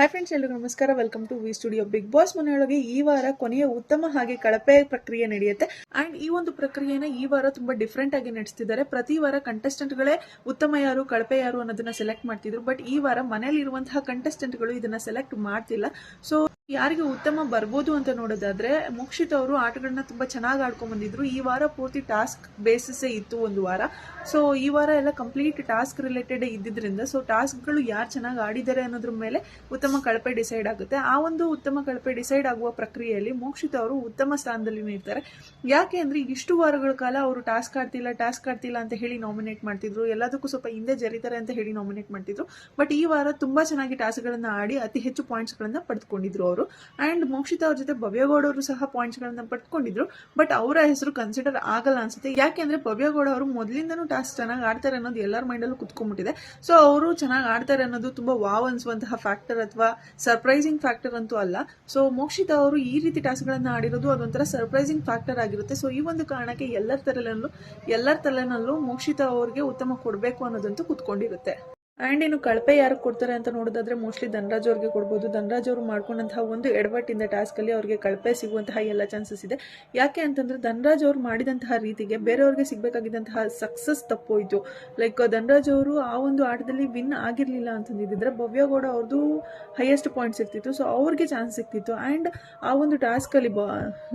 Hi friends ಎಲ್ರಿಗೂ ನಮಸ್ಕಾರ. Welcome to V studio Bigg Boss ಮನೆಯೊಳಗೆ ಈ ವಾರ ಕೊನೆಯ ಉತ್ತಮ ಹಾಗೆ ಕಳಪೆ ಪ್ರಕ್ರಿಯೆ ನಡೆಯುತ್ತೆ. ಅಂಡ್ ಈ ಒಂದು ಪ್ರಕ್ರಿಯೆನ ಈ ವಾರ ತುಂಬಾ ಡಿಫ್ರೆಂಟ್ ಆಗಿ ನಡೆಸ್ತಿದ್ದಾರೆ. ಪ್ರತಿ ವಾರ ಕಂಟೆಸ್ಟೆಂಟ್ ಗಳೇ ಉತ್ತಮ ಯಾರು, ಕಳಪೆ ಯಾರು ಅನ್ನೋದನ್ನ ಸೆಲೆಕ್ಟ್ ಮಾಡ್ತಿದ್ರು. ಬಟ್ ಈ ವಾರ ಮನೇಲಿ ಇರುವಂತಹ ಕಂಟೆಸ್ಟೆಂಟ್ಗಳು ಗಳು ಇದನ್ನ ಸೆಲೆಕ್ಟ್ ಮಾಡ್ತಿಲ್ಲ. ಸೊ ಯಾರಿಗೆ ಉತ್ತಮ ಬರ್ಬೋದು ಅಂತ ನೋಡೋದಾದ್ರೆ, ಮುಕ್ಷಿತ್ ಅವರು ಆಟಗಳನ್ನ ತುಂಬಾ ಚೆನ್ನಾಗಿ ಆಡ್ಕೊಂಡ್ ಬಂದಿದ್ರು. ಈ ವಾರ ಪೂರ್ತಿ ಟಾಸ್ಕ್ ಬೇಸಿಸ್ ಇತ್ತು ಒಂದು ವಾರ. ಸೊ ಈ ವಾರ ಎಲ್ಲ ಕಂಪ್ಲೀಟ್ ಟಾಸ್ಕ್ ರಿಲೇಟೆಡ್ ಇದ್ದಿದ್ರಿಂದ ಸೊ ಟಾಸ್ಕ್ಗಳು ಯಾರು ಚೆನ್ನಾಗಿ ಆಡಿದ್ದಾರೆ ಅನ್ನೋದ್ರ ಮೇಲೆ ಉತ್ತಮ ಕಳಪೆ ಡಿಸೈಡ್ ಆಗುತ್ತೆ. ಆ ಒಂದು ಉತ್ತಮ ಕಳಪೆ ಡಿಸೈಡ್ ಆಗುವ ಪ್ರಕ್ರಿಯೆಯಲ್ಲಿ ಮೋಕ್ಷಿತ ಅವರು ಉತ್ತಮ ಸ್ಥಾನದಲ್ಲಿ ಇರ್ತಾರೆ ಯಾಕೆ ಅಂದ್ರೆ ಇಷ್ಟು ವಾರಗಳ ಕಾಲ ಅವರು ಟಾಸ್ಕ್ ಆಡ್ತಿಲ್ಲ ಟಾಸ್ಕ್ ಆಡ್ತಿಲ್ಲ ಅಂತ ಹೇಳಿ ನಾಮಿನೇಟ್ ಮಾಡ್ತಿದ್ರು. ಎಲ್ಲದಕ್ಕೂ ಸ್ವಲ್ಪ ಹಿಂದೆ ಜರಿತಾರೆ ಅಂತ ಹೇಳಿ ನಾಮಿನೇಟ್ ಮಾಡ್ತಿದ್ರು. ಬಟ್ ಈ ವಾರ ತುಂಬಾ ಚೆನ್ನಾಗಿ ಟಾಸ್ಕ್ ಗಳನ್ನ ಆಡಿ ಅತಿ ಹೆಚ್ಚು ಪಾಯಿಂಟ್ಸ್ ಗಳನ್ನ ಪಡೆದುಕೊಂಡಿದ್ರು ಅವರು. ಅಂಡ್ ಮೋಕ್ಷಿತ ಅವ್ರ ಜೊತೆ ಭವ್ಯಗೌಡ ಅವರು ಸಹ ಪಾಯಿಂಟ್ಸ್ ಗಳನ್ನ ಪಡ್ಕೊಂಡಿದ್ರು ಬಟ್ ಅವರ ಹೆಸರು ಕನ್ಸಿಡರ್ ಆಗಲ್ಲ ಅನ್ಸುತ್ತೆ. ಯಾಕೆಂದ್ರೆ ಭವ್ಯಗೌಡ ಅವರು ಮೊದಲಿಂದನೂ ಟಾಸ್ಕ್ ಚೆನ್ನಾಗಿ ಆಡ್ತಾರೆ ಅನ್ನೋದು ಎಲ್ಲರ ಮೈಂಡಲ್ಲೂ ಕುತ್ಕೊಂಡ್ಬಿಟ್ಟಿದೆ. ಸೊ ಅವರು ಚೆನ್ನಾಗಿ ಆಡ್ತಾರೆ ಅನ್ನೋದು ತುಂಬಾ ವಾವ್ ಅನ್ಸುವಂತಹ ಫ್ಯಾಕ್ಟರ್ ಅಥವಾ ಸರ್ಪ್ರೈಸಿಂಗ್ ಫ್ಯಾಕ್ಟರ್ ಅಂತೂ ಅಲ್ಲ. ಸೊ ಮೋಕ್ಷಿತ ಅವರು ಈ ರೀತಿ ಟಾಸ್ಕ್ ಗಳನ್ನ ಆಡಿರೋದು ಅದೊಂಥರ ಸರ್ಪ್ರೈಸಿಂಗ್ ಫ್ಯಾಕ್ಟರ್ ಆಗಿರುತ್ತೆ. ಸೊ ಈ ಒಂದು ಕಾರಣಕ್ಕೆ ಎಲ್ಲರ ತಲೆನಲ್ಲೂ ಎಲ್ಲರ ತಲೆನಲ್ಲೂ ಮೋಕ್ಷಿತ ಅವ್ರಿಗೆ ಉತ್ತಮ ಕೊಡಬೇಕು ಅನ್ನೋದಂತೂ ಕುತ್ಕೊಂಡಿರುತ್ತೆ. ಆ್ಯಂಡ್ ಇನ್ನು ಕಳಪೆ ಯಾರು ಕೊಡ್ತಾರೆ ಅಂತ ನೋಡೋದಾದ್ರೆ ಮೋಸ್ಟ್ಲಿ ಧನರಾಜ್ ಅವ್ರಿಗೆ ಕೊಡ್ಬೋದು. ಧನರಾಜ್ ಅವರು ಮಾಡ್ಕೊಂಡಂತಹ ಒಂದು ಎಡವಟ್ಟಿಂದ ಟಾಸ್ಕಲ್ಲಿ ಅವ್ರಿಗೆ ಕಳಪೆ ಸಿಗುವಂತಹ ಎಲ್ಲ ಚಾನ್ಸಸ್ ಇದೆ. ಯಾಕೆ ಅಂತಂದರೆ ಧನರಾಜ್ ಅವರು ಮಾಡಿದಂತಹ ರೀತಿಗೆ ಬೇರೆಯವ್ರಿಗೆ ಸಿಗಬೇಕಾಗಿದ್ದಂತಹ ಸಕ್ಸಸ್ ತಪ್ಪೋಯಿತು. ಲೈಕ್ ಧನರಾಜ್ ಅವರು ಆ ಒಂದು ಆಟದಲ್ಲಿ ವಿನ್ ಆಗಿರಲಿಲ್ಲ ಅಂತಂದಿದ್ರೆ ಭವ್ಯಗೌಡ ಅವ್ರದ್ದು ಹೈಯೆಸ್ಟ್ ಪಾಯಿಂಟ್ಸ್ ಇರ್ತಿತ್ತು ಸೊ ಅವ್ರಿಗೆ ಚಾನ್ಸ್ ಸಿಗ್ತಿತ್ತು. ಆ್ಯಂಡ್ ಆ ಒಂದು ಟಾಸ್ಕಲ್ಲಿ ಬ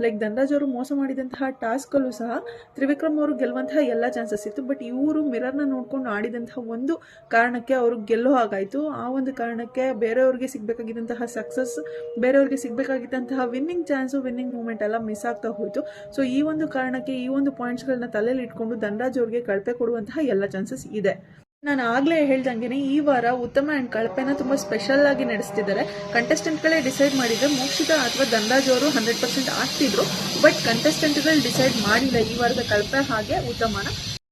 ಲೈಕ್ ಧನರಾಜ್ ಅವರು ಮೋಸ ಮಾಡಿದಂತಹ ಟಾಸ್ಕಲ್ಲೂ ಸಹ ತ್ರಿವಿಕ್ರಮ್ ಅವರು ಗೆಲ್ಲುವಂತಹ ಎಲ್ಲ ಚಾನ್ಸಸ್ ಇತ್ತು. ಬಟ್ ಇವರು ಮಿರರ್ನ ನೋಡ್ಕೊಂಡು ಆಡಿದಂತಹ ಒಂದು ಕಾರಣಕ್ಕೆ ಅವರು ಗೆಲ್ಲೋ ಹಾಗಾಯಿತು. ಆ ಒಂದು ಕಾರಣಕ್ಕೆ ಬೇರೆಯವ್ರಿಗೆ ಸಿಗಬೇಕಾಗಿದ್ದಂತಹ ಸಕ್ಸಸ್ ಬೇರೆಯವ್ರಿಗೆ ಸಿಗಬೇಕಾಗಿದ್ದಂತಹ ವಿನ್ನಿಂಗ್ ಚಾನ್ಸು ವಿನ್ನಿಂಗ್ ಮೂಮೆಂಟ್ ಎಲ್ಲ ಮಿಸ್ ಆಗ್ತಾ ಹೋಯಿತು. ಸೊ ಈ ಒಂದು ಕಾರಣಕ್ಕೆ, ಈ ಒಂದು ಪಾಯಿಂಟ್ಸ್ಗಳನ್ನ ತಲೆಯಲ್ಲಿ ಇಟ್ಕೊಂಡು ಧನರಾಜ್ ಅವ್ರಿಗೆ ಕಳಪೆ ಕೊಡುವಂತಹ ಎಲ್ಲ ಚಾನ್ಸಸ್ ಇದೆ. ನಾನು ಆಗಲೇ ಹೇಳ್ದಂಗೆ ಈ ವಾರ ಉತ್ತಮ ಅಂಡ್ ಕಳಪೆನ ತುಂಬಾ ಸ್ಪೆಷಲ್ ಆಗಿ ನಡೆಸ್ತಿದ್ದಾರೆ. ಕಂಟೆಸ್ಟೆಂಟ್ಗಳೇ ಡಿಸೈಡ್ ಮಾಡಿದ್ರೆ ಮೋಕ್ಷಿತ ಅಥವಾ ಧನರಾಜ್ ಅವರು ಹಂಡ್ರೆಡ್ ಪರ್ಸೆಂಟ್ ಆಗ್ತಿದ್ರು. ಬಟ್ ಕಂಟೆಸ್ಟೆಂಟ್ಗಳು ಡಿಸೈಡ್ ಮಾಡಿಲ್ಲ ಈ ವಾರದ ಕಳಪೆ ಹಾಗೆ ಉತ್ತಮನ.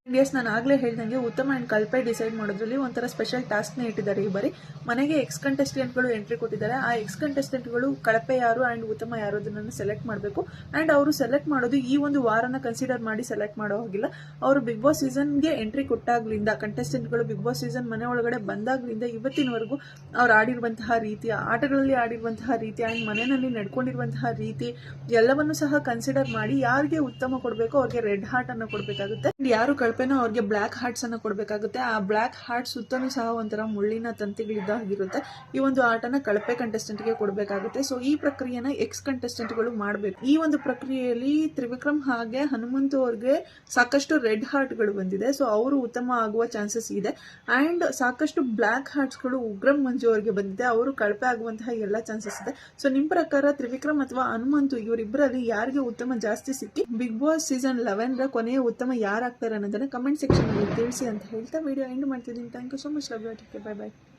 ಎಸ್ ನಾನು ಆಗಲೇ ಹೇಳ್ದಂಗೆ ಉತ್ತಮ ಆ್ಯಂಡ್ ಕಲ್ಪೆ ಡಿಸೈಡ್ ಮಾಡೋದ್ರಲ್ಲಿ ಒಂಥರ ಸ್ಪೆಷಲ್ ಟಾಸ್ಕ್ನ ಇಟ್ಟಿದ್ದಾರೆ ಈ ಬಾರಿ. ಮನೆಗೆ ಎಕ್ಸ್ ಕಂಟೆಸ್ಟೆಂಟ್ಗಳು ಎಂಟ್ರಿ ಕೊಟ್ಟಿದ್ದಾರೆ. ಆ ಎಕ್ಸ್ ಕಂಟೆಸ್ಟೆಂಟ್ಗಳು ಕಳಪೆ ಯಾರು ಆ್ಯಂಡ್ ಉತ್ತಮ ಯಾರು ಅದನ್ನು ಸೆಲೆಕ್ಟ್ ಮಾಡಬೇಕು. ಆ್ಯಂಡ್ ಅವರು ಸೆಲೆಕ್ಟ್ ಮಾಡೋದು ಈ ಒಂದು ವಾರನ ಕನ್ಸಿಡರ್ ಮಾಡಿ ಸೆಲೆಕ್ಟ್ ಮಾಡೋ ಹಾಗಿಲ್ಲ. ಅವರು ಬಿಗ್ ಬಾಸ್ ಸೀಸನ್ಗೆ ಎಂಟ್ರಿ ಕೊಟ್ಟಾಗ್ಲಿಂದ ಕಂಟೆಸ್ಟೆಂಟ್ಗಳು ಬಿಗ್ ಬಾಸ್ ಸೀಸನ್ ಮನೆ ಒಳಗಡೆ ಬಂದಾಗ್ಲಿಂದ ಇವತ್ತಿನವರೆಗೂ ಅವ್ರು ಆಡಿರುವಂತಹ ರೀತಿ ಆಟಗಳಲ್ಲಿ ಆಡಿರುವಂತಹ ರೀತಿ ಆ್ಯಂಡ್ ಮನೆಯಲ್ಲಿ ನಡ್ಕೊಂಡಿರುವಂತಹ ರೀತಿ ಎಲ್ಲವನ್ನು ಸಹ ಕನ್ಸಿಡರ್ ಮಾಡಿ ಯಾರಿಗೆ ಉತ್ತಮ ಕೊಡಬೇಕು ಅವ್ರಿಗೆ ರೆಡ್ ಹಾರ್ಟ್ ಅನ್ನು ಕೊಡಬೇಕಾಗುತ್ತೆ. ಯಾರು ಕಳಪೆನೋ ಅವ್ರಿಗೆ ಬ್ಲ್ಯಾಕ್ ಹಾರ್ಟ್ಸನ್ನು ಕೊಡಬೇಕಾಗುತ್ತೆ. ಆ ಬ್ಲ್ಯಾಕ್ ಹಾರ್ಟ್ ಸುತ್ತಲೂ ಸಹ ಒಂಥರ ಮುಳ್ಳಿನ ತಂತಿಗಳಿದ್ದ ಹಾಗಿರುತ್ತೆ ಈ ಒಂದು ಆಟನ ಕಳಪೆ ಕಂಟೆಸ್ಟೆಂಟ್ಗೆ ಕೊಡಬೇಕಾಗುತ್ತೆ. ಸೊ ಈ ಪ್ರಕ್ರಿಯೆನ ಎಕ್ಸ್ ಕಂಟೆಸ್ಟೆಂಟ್ಗಳು ಮಾಡಬೇಕು. ಈ ಒಂದು ಪ್ರಕ್ರಿಯೆಯಲ್ಲಿ ತ್ರಿವಿಕ್ರಮ್ ಹಾಗೆ ಹನುಮಂತು ಅವ್ರಿಗೆ ಸಾಕಷ್ಟು ರೆಡ್ ಹಾರ್ಟ್ಗಳು ಬಂದಿದೆ. ಸೊ ಅವರು ಉತ್ತಮ ಆಗುವ ಚಾನ್ಸಸ್ ಇದೆ. ಆ್ಯಂಡ್ ಸಾಕಷ್ಟು ಬ್ಲ್ಯಾಕ್ ಹಾರ್ಟ್ಸ್ಗಳು ಉಗ್ರಂ ಮಂಜು ಅವರಿಗೆ ಬಂದಿದೆ. ಅವರು ಕಳಪೆ ಆಗುವಂತಹ ಎಲ್ಲ ಚಾನ್ಸಸ್ ಇದೆ. ಸೊ ನಿಮ್ಮ ಪ್ರಕಾರ ತ್ರಿವಿಕ್ರಮ್ ಅಥವಾ ಹನುಮಂತು ಇವರಿಬ್ಬರಲ್ಲಿ ಯಾರಿಗೆ ಉತ್ತಮ ಜಾಸ್ತಿ ಸಿಕ್ಕಿ? ಬಿಗ್ ಬಾಸ್ ಸೀಸನ್ ಲೆವೆನ್ ರ ಕೊನೆಯ ಉತ್ತಮ ಯಾರಾಗ್ತಾರೆ ಅನ್ನೋದನ್ನ ಕಮೆಂಟ್ ಸೆಕ್ಷನ್ ಅಲ್ಲಿ ತಿಳಿಸಿ ಅಂತ ಹೇಳ್ತಾ ವಿಡಿಯೋ ಎಂಡ್ ಮಾಡ್ತಿದ್ದೀನಿ. Thank you so much love you bye bye